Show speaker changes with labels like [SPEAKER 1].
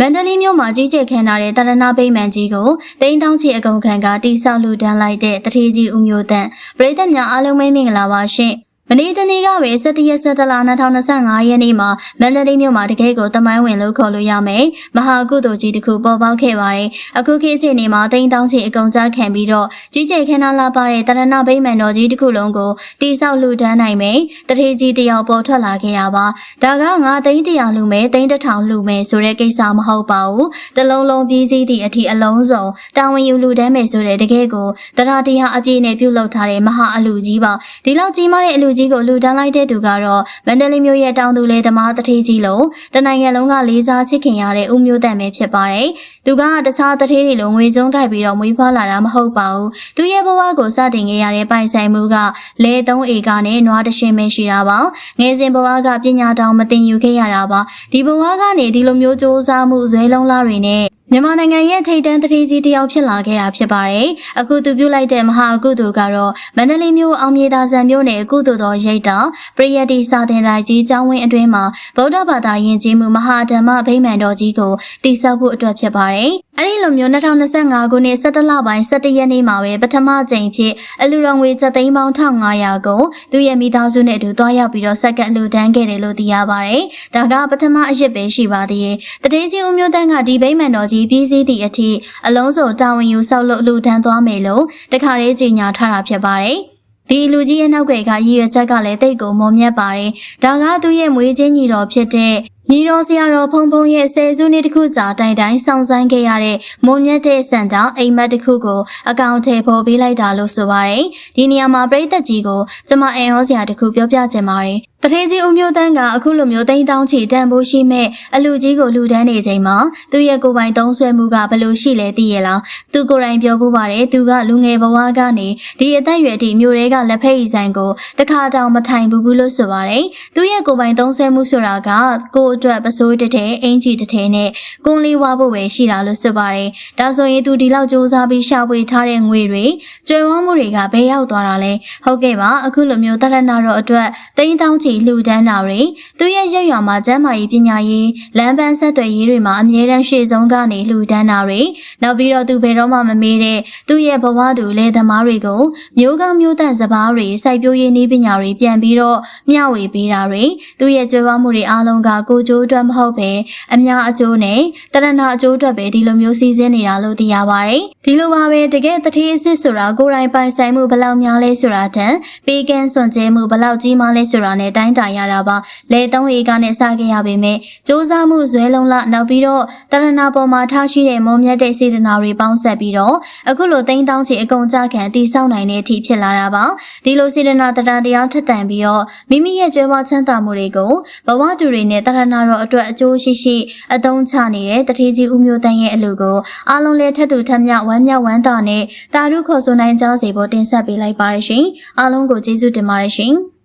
[SPEAKER 1] မန္တလေးမြို့မှာကြီးကျယ်ခမ်းနားတဲ့တရဏဗိမာန်ကြီးကိုတိန်းတောင်းချီအကုန်ခံကတိဆောက်လူတန်းလိုက်တဲ့တထေးကြီးဦးမျိုးတန့်ပရိသတ်များအားလုံးပဲမင်္ဂလာပါရှင်။ မနေ့တနေ့ကပဲ17ရက်17လ2025ရက်နေ့မှာမန္တလေးမြို့မှာတကယ်ကိုတမိုင်းဝင်လို့ခေါ်လို့ရမယ်။မဟာကုသိုလ်ကြီးတစ်ခုပေါ်ပေါက်ခဲ့ပါတယ်။အခုခေတ်အခြေအနေမှာတိန်းတောင်းချီအကုန်ကြားခံပြီးတော့ကြီးကျယ်ခမ်းနားလာပါတဲ့တရဏဗိမာန်တော်ကြီးတစ်ခုလုံးကိုတိဆောက်လူတန်းနိုင်မယ်။တထေးကြီးတယောက်ပေါ်ထွက်လာခဲ့တာပါ။ဒါကငါသိန်းတရာလူမယ်သိန်းတစ်ထောင်လူမယ်ဆိုတဲ့ကိစ္စမဟုတ်ပါဘူး။တလုံးလုံးပြီးစည်းသည့်အထိအလုံးစုံတာဝန်ယူလူတန်းမယ်ဆိုတဲ့တကယ်ကိုတရတရားအပြည့်နဲ့ပြုလုပ်ထားတဲ့မဟာအလူကြီးပါ။ဒီလောက်ကြီးမားတဲ့အလူကြီးကိုလူတန်းလိုက်တဲ့သူကတော့မန္တလေးမြို့ရဲ့တောင်သူလေသမားတထေးကြီးလုံးတနိုင်ငံလုံးကလေးစားချစ်ခင်ရတဲ့ဦးမျိုးတန်ပဲဖြစ်ပါတယ်။သူကတခြားတထေးတွေလိုငွေစုံခိုက်ပြီးတော့မွေးဖွားလာတာမဟုတ်ပါဘူး။သူရဲ့ဘဝကိုစတင်ခဲ့ရတဲ့ပိုင်ဆိုင်မှုကလဲသုံးဧကနဲ့နွားတစ်ရှင်ပဲရှိတာပါ။ငယ်စဉ်ဘဝကပညာတောင်မသင်ယူခဲ့ရတာပါ။ဒီဘဝကနေဒီလိုမျိုးစ조사မှုဇွဲလုံးလားတွေနဲ့ မြန်မာနိုင်ငံရဲ့ထိပ်တန်းတတိကြီးတစ်ယောက်ဖြစ်လာခဲ့တာဖြစ်ပါတယ်။အခုသူပြုလိုက်တဲ့မဟာအကုသိုလ်ကတော့မန္တလေးမြို့အောင်မြေသာဇံမြို့နယ်အကုသိုလ်တော်ရိတ်တာပရိယတ်တိစာသင်တိုင်းကြီးကျောင်းဝင်းအတွင်းမှာဗုဒ္ဓဘာသာယဉ်ကျေးမှုမဟာဓမ္မဗိမာန်တော်ကြီးကိုတည်ဆောက်ဖို့အတွက်ဖြစ်ပါတယ်။ အဲဒီလိုမျိုး2025ခုနှစ်17လပိုင်း17ရက်နေ့မှာပဲပထမကြိမ်ဖြစ်အလူတော်ငွေ7သိန်းပေါင်း1500ကိုသူရဲ့မိသားစုနဲ့အတူတွားရောက်ပြီးတော့စက္ကန့်လူတန်းခဲ့တယ်လို့သိရပါတယ်။ဒါကပထမအရစ်ပဲရှိပါသေးတယ်။တတိချင်းဦးမျိုးတန်းကဒီဗိမာန်တော်ကြီးပြည်စည်းသည့်အထိအလုံးစုံတာဝန်ယူဆောက်လုပ်လူတန်းသွားမယ်လို့တခါတည်းကြေညာထားတာဖြစ်ပါတယ်။ဒီလူကြီးရဲ့နောက်ကရည်ကရည်ရွယ်ချက်ကလည်းတိတ်ကိုမုံမြတ်ပါတယ်။ဒါကသူ့ရဲ့မွေးချင်းညီတော်ဖြစ်တဲ့ ညီတော်ဆရာတော်ဖုံဖုံရဲ့ဆယ်စုနှစ်တစ်ခုကြာတိုင်တိုင်ဆောင်ဆိုင်ခဲ့ရတဲ့မုံမြတ်တဲ့စံကြောင့်အိမ်မက်တစ်ခုကိုအကောင့်ထဲပေါ်ပေးလိုက်တာလို့ဆိုပါတယ်။ဒီနေရာမှာပြိသက်ကြီးကိုကျမအန်ဟောစရာတစ်ခုပြောပြချင်ပါတယ်။ တထေးကြီးဦးမျိုးတန်းကအခုလိုမျိုးတိန်းတောင်းချီတန်ဖိုးရှိမဲ့အလူကြီးကိုလူတန်းနေချိန်မှာသူ့ရဲ့ကိုယ်ပိုင်သုံးဆွဲမှုကဘယ်လိုရှိလဲသိရလားသူကိုယ်တိုင်ပြောဖို့ပါတယ်သူကလူငယ်ဘဝကနေဒီအသက်အရွယ်အထိမျိုးတွေကလက်ဖက်ရည်ဆိုင်ကိုတခါတောင်မထိုင်ဘူးဘူးလို့ဆိုပါတယ်သူ့ရဲ့ကိုယ်ပိုင်သုံးဆွဲမှုဆိုတာကကိုယ်အတွက်ပစိုးတစ်ထဲအင်ကြီးတစ်ထဲနဲ့ကွန်လေးဝါဖို့ပဲရှိတာလို့ဆိုပါတယ်ဒါဆိုရင်သူဒီလောက်စူးစမ်းပြီးရှာဖွေထားတဲ့ငွေတွေကျွဲဝမှုတွေကဘယ်ရောက်သွားတာလဲဟုတ်ကဲ့ပါအခုလိုမျိုးတရဏတော့အတွက်တိန်းတောင်းချီလှူဒန်းတာတွေသူရဲ့ရက်ရွာမှာကျမ်းမာရေးပညာရေးလမ်းပန်းဆက်သွယ်ရေးတွေမှာအမြဲတမ်းရှေ့ဆုံးကနေလှူဒန်းတာတွေနောက်ပြီးတော့သူဘယ်တော့မှမမေးတဲ့သူ့ရဲ့ဘဝတူလယ်သမားတွေကိုမျိုးကောင်းမျိုးတန့်စပားတွေစိုက်ပျိုးရေးနည်းပညာတွေပြန်ပြီးတော့မျှဝေပေးတာတွေသူ့ရဲ့ကြွယ်ဝမှုတွေအားလုံးကကိုကြိုးအတွက်မဟုတ်ပဲအများအကျိုးနဲ့တရဏအကျိုးအတွက်ပဲဒီလိုမျိုးစီစဉ်နေတာလို့သိရပါတယ်ဒီလိုပါပဲတကယ်တထေးအစ်စ်ဆိုတာကိုယ်တိုင်ပိုင်ဆိုင်မှုဘယ်လောက်များလဲဆိုတာတန်ပေးကန်းစွန့်ကြဲမှုဘယ်လောက်ကြီးမားလဲဆိုတာနဲ့တိုင်းတာရတာပါလေသုံးဧကနဲ့စခဲ့ရပေမဲ့စ조사မှုဇွဲလုံးလနောက်ပြီးတော့တရဏပေါ်မှာထားရှိတဲ့မုံမြတ်တဲ့စေတနာတွေပေါင်းဆက်ပြီးတော့အခုလိုတိန်းတောင်းချီအကုန်ကြခံတည်ဆောက်နိုင်တဲ့အထိဖြစ်လာတာပါဒီလိုစေတနာတရဏတရားထက်သန်ပြီးတော့မိမိရဲ့ကြွယ်ဝချမ်းသာမှုတွေကိုဘဝတူတွေနဲ့တရဏတော်အတွက်အကျိုးရှိရှိအသုံးချနေတဲ့တထေးကြီးဦးမျိုးတန်းရဲ့အလူကိုအားလုံးလည်းထက်တူထက်မြဝမ်းမြောက်ဝမ်းသာနဲ့တာရုခေါ်ဆိုနိုင်ကြစေဖို့တင်ဆက်ပေးလိုက်ပါရရှင်အားလုံးကိုကျေးဇူးတင်ပါတယ်ရှင်